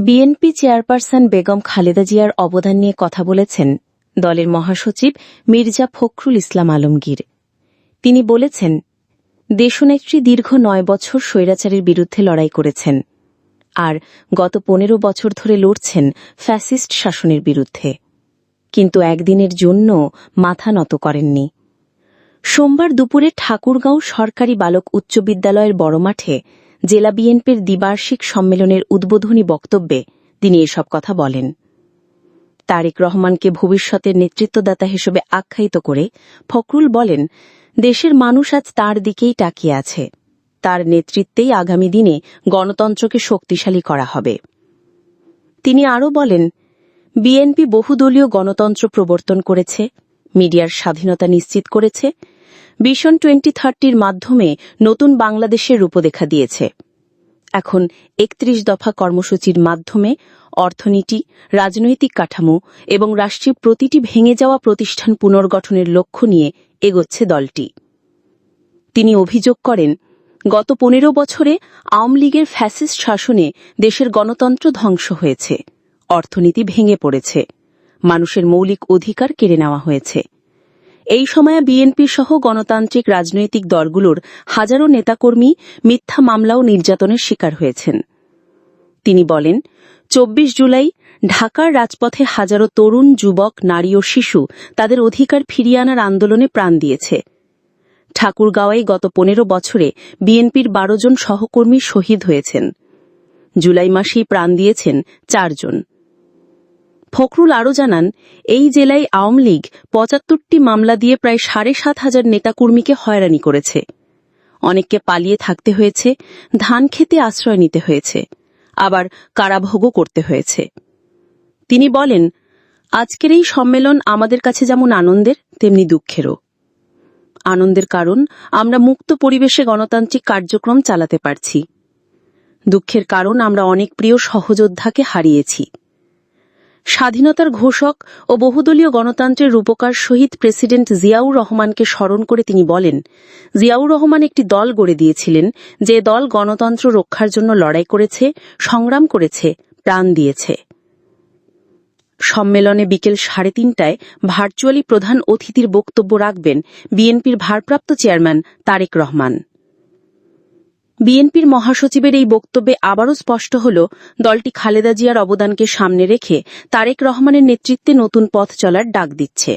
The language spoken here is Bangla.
বিএনপি চেয়ারপারসন বেগম খালেদা জিয়ার অবদান নিয়ে কথা বলেছেন দলের মহাসচিব মির্জা ফখরুল ইসলাম আলমগীর। তিনি বলেছেন, দেশনেত্রী দীর্ঘ নয় বছর স্বৈরাচারের বিরুদ্ধে লড়াই করেছেন আর গত পনেরো বছর ধরে লড়ছেন ফ্যাসিস্ট শাসনের বিরুদ্ধে। কিন্তু একদিনের জন্য মাথা নত করেননি। সোমবার দুপুরে ঠাকুরগাঁও সরকারি বালক উচ্চ বিদ্যালয়ের বড় মাঠে জেলা বিএনপির দ্বিবার্ষিক সম্মেলনের উদ্বোধনী বক্তব্যে তিনি এসব কথা বলেন। তারেক রহমানকে ভবিষ্যতের নেতৃত্বদাতা হিসেবে আখ্যায়িত করে ফখরুল বলেন, দেশের মানুষ আজ তার দিকেই তাকিয়ে আছে। তার নেতৃত্বেই আগামী দিনে গণতন্ত্রকে শক্তিশালী করা হবে। তিনি আরও বলেন, বিএনপি বহুদলীয় গণতন্ত্র প্রবর্তন করেছে, মিডিয়ার স্বাধীনতা নিশ্চিত করেছে ভিশন টোয়েন্টি থার্টির মাধ্যমে নতুন বাংলাদেশের রূপরেখা দিয়েছে। এখন একত্রিশ দফা কর্মসূচির মাধ্যমে অর্থনীতি, রাজনৈতিক কাঠামো এবং রাষ্ট্রের প্রতিটি ভেঙে যাওয়া প্রতিষ্ঠান পুনর্গঠনের লক্ষ্য নিয়ে এগোচ্ছে দলটি। তিনি অভিযোগ করেন, গত পনেরো বছরে আওয়ামী লীগের ফ্যাসিস্ট শাসনে দেশের গণতন্ত্র ধ্বংস হয়েছে, অর্থনীতি ভেঙে পড়েছে, মানুষের মৌলিক অধিকার কেড়ে নেওয়া হয়েছে। এই সময়ে বিএনপি সহ গণতান্ত্রিক রাজনৈতিক দলগুলোর হাজারো নেতাকর্মী মিথ্যা মামলা ও নির্যাতনের শিকার হয়েছেন। তিনি বলেন, চব্বিশ জুলাই ঢাকার রাজপথে হাজারো তরুণ, যুবক, নারী ও শিশু তাদের অধিকার ফিরিয়ে আনার আন্দোলনে প্রাণ দিয়েছে। ঠাকুরগাঁওয়ে গত পনেরো বছরে বিএনপির বারো জন সহকর্মী শহীদ হয়েছেন। জুলাই মাসেই প্রাণ দিয়েছেন চারজন। ফখরুল আরও জানান, এই জেলায় আওয়ামী লীগ পঁচাত্তরটি মামলা দিয়ে প্রায় সাড়ে সাত হাজার নেতাকর্মীকে হয়রানি করেছে। অনেককে পালিয়ে থাকতে হয়েছে, ধান খেতে আশ্রয় নিতে হয়েছে, আবার কারাভোগও করতে হয়েছে। তিনি বলেন, আজকের এই সম্মেলন আমাদের কাছে যেমন আনন্দের, তেমনি দুঃখেরও। আনন্দের কারণ, আমরা মুক্ত পরিবেশে গণতান্ত্রিক কার্যক্রম চালাতে পারছি। দুঃখের কারণ, আমরা অনেক প্রিয় সহযোদ্ধাকে হারিয়েছি। স্বাধীনতার ঘোষক ও বহুদলীয় গণতন্ত্রের রূপকার শহীদ প্রেসিডেন্ট জিয়াউর রহমানকে স্মরণ করে তিনি বলেন, জিয়াউর রহমান একটি দল গড়ে দিয়েছিলেন, যে দল গণতন্ত্র রক্ষার জন্য লড়াই করেছে, সংগ্রাম করেছে, প্রাণ দিয়েছে। সম্মেলনে বিকেল সাড়ে তিনটায় ভার্চুয়ালি প্রধান অতিথির বক্তব্য রাখবেন বিএনপির ভারপ্রাপ্ত চেয়ারম্যান তারেক রহমান। বিএনপির মহাসচিবের এই বক্তব্যে আবারও স্পষ্ট হল, দলটি খালেদা জিয়ার অবদানকে সামনে রেখে তারেক রহমানের নেতৃত্বে নতুন পথ চলার ডাক দিচ্ছে।